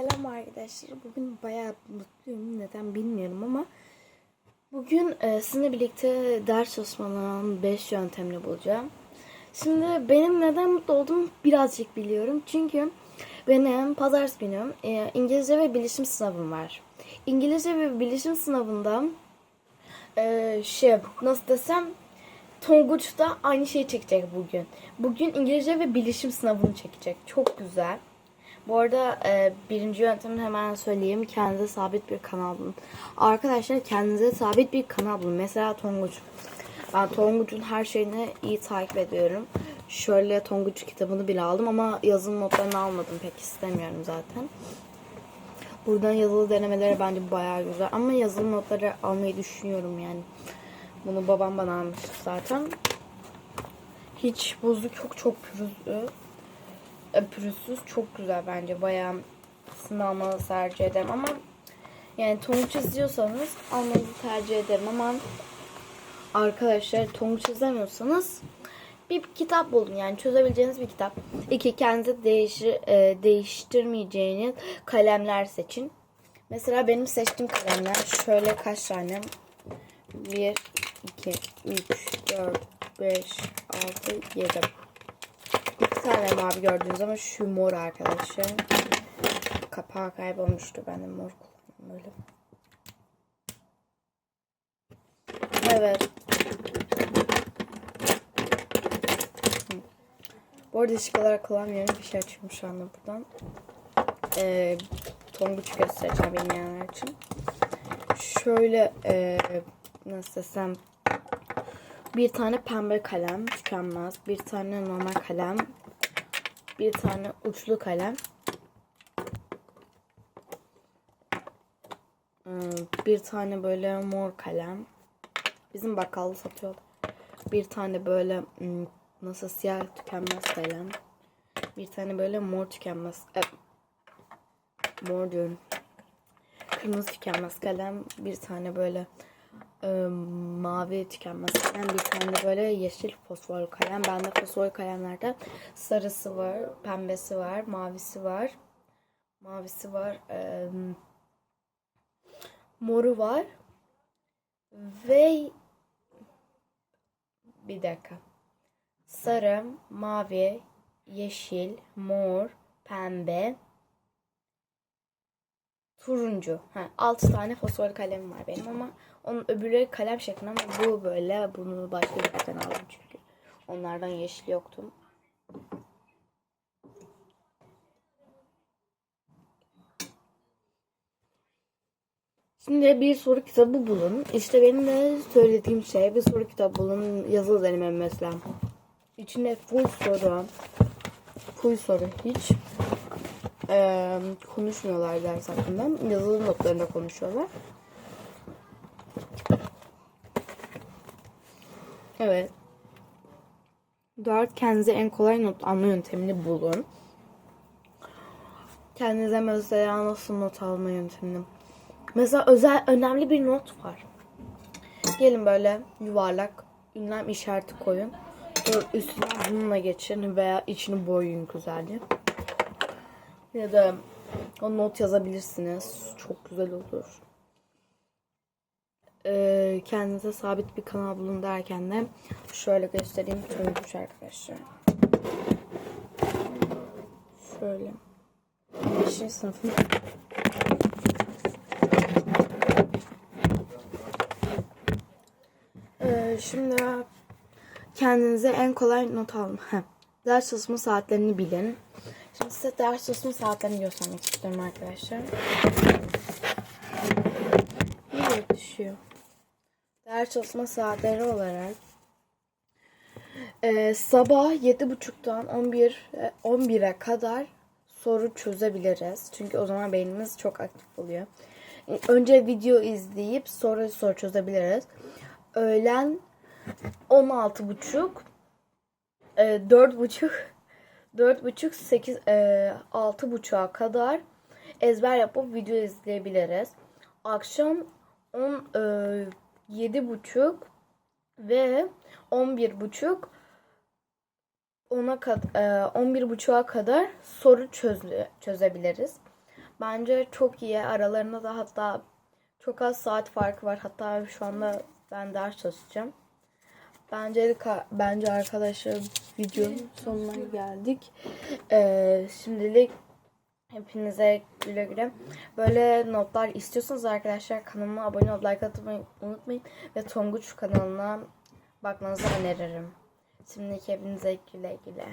Selam arkadaşlar. Bugün bayağı mutluyum. Neden bilmiyorum ama bugün e, sizinle birlikte ders çalışmalarının 5 yöntemini bulacağım. Şimdi benim neden mutlu olduğumu birazcık biliyorum. Çünkü benim pazartesi günü e, İngilizce ve bilişim sınavım var. İngilizce ve bilişim sınavında e, şey nasıl desem Tonguç da aynı şeyi çekecek bugün. Bugün İngilizce ve bilişim sınavını çekecek. Çok güzel. Bu arada e, birinci yöntemini hemen söyleyeyim. Kendinize sabit bir kanal bulun. Arkadaşlar kendinize sabit bir kanal bulun. Mesela Tonguç. Ben Tonguç'un her şeyini iyi takip ediyorum. Şöyle Tonguç kitabını bile aldım ama yazılı notlarını almadım. Pek istemiyorum zaten. Buradan yazılı denemeleri bence bayağı güzel. Ama yazılı notları almayı düşünüyorum yani. Bunu babam bana almış zaten. Hiç bozuk çok çok pürüzlü. Pürüzsüz çok güzel bence. Bayağı sınavmanızı tercih ederim ama yani Tonguç izliyorsanız almanızı tercih ederim ama arkadaşlar Tonguç izlemiyorsanız bir kitap bulun yani çözebileceğiniz bir kitap. İki kendinize değişir, e, değiştirmeyeceğiniz kalemler seçin. Mesela benim seçtiğim kalemler şöyle kaç tane? 1, 2, 3, 4, 5, 6, 7. İki tane mavi gördüğünüz ama şu mor arkadaşlar. Kapağı kaybolmuştu. Ben de mor kullandım. Evet. Bu arada ışık olarak kullanmıyorum. Bir şey açıyorum şu anda buradan. Ee, tonguç göstereceğim bilmeyenler için. Şöyle e, nasıl desem bir tane pembe kalem tükenmez. Bir tane normal kalem. Bir tane uçlu kalem. Hmm, Bir tane böyle mor kalem. Bizim bakkalda satıyorlar. Bir tane böyle hmm, nasıl siyah tükenmez kalem. Bir tane böyle mor tükenmez. E, mor diyorum. Kırmızı tükenmez kalem. Bir tane böyle e, mavi tükenmez kalem. Bir tane böyle yeşil fosfor kalem. Bende fosfor kalemlerde sarısı var, pembesi var, mavisi var. Mavisi var. e, moru var. Ve bir dakika. Sarı, mavi, yeşil, mor, pembe, turuncu. Ha, 6 tane fosfor kalemim var benim ama onun öbürleri kalem şeklinde ama bu böyle. Bunu başka bir yerden aldım çünkü. Onlardan yeşil yoktu. Şimdi bir soru kitabı bulun. İşte benim de söylediğim şey bir soru kitabı bulun. Yazılı deneme mesela. İçinde full soru. Full soru hiç eee, konuşmuyorlar ders hakkında. Yazılı notlarında konuşuyorlar. Evet. Dört kendinize en kolay not alma yöntemini bulun. Kendinize mesela nasıl not alma yöntemini. Mesela özel önemli bir not var. Gelin böyle yuvarlak ünlem işareti koyun. Sonra üstüne bununla geçin veya içini boyayın güzelce. Ya da o not yazabilirsiniz. Çok güzel olur. Ee, kendinize sabit bir kanal bulun derken de şöyle göstereyim. Turuncuş arkadaşlar. Şöyle. 5. sınıfın Ee, şimdi kendinize en kolay not alın. Ders çalışma saatlerini bilin. Şimdi size ders çalışma saatlerini göstermek istiyorum arkadaşlar. Niye düşüyor? Ders çalışma saatleri olarak e, sabah 7.30'dan 11 e, 11'e kadar soru çözebiliriz. Çünkü o zaman beynimiz çok aktif oluyor. E, Önce video izleyip sonra soru çözebiliriz. Öğlen 16.30 e, 4.30 4.30 8 e, 6.30'a kadar ezber yapıp video izleyebiliriz. Akşam 10 e, 7.30 ve 11.30 ona kad e, 11.30'a kadar soru çöz çözebiliriz. Bence çok iyi. Aralarında da hatta çok az saat farkı var. Hatta şu anda ben ders çalışacağım. Bence bence arkadaşlar videonun sonuna geldik. Ee, şimdilik hepinize güle güle. Böyle notlar istiyorsanız arkadaşlar kanalıma abone olup like atmayı unutmayın. Ve Tonguç kanalına bakmanızı öneririm. Şimdilik hepinize güle güle.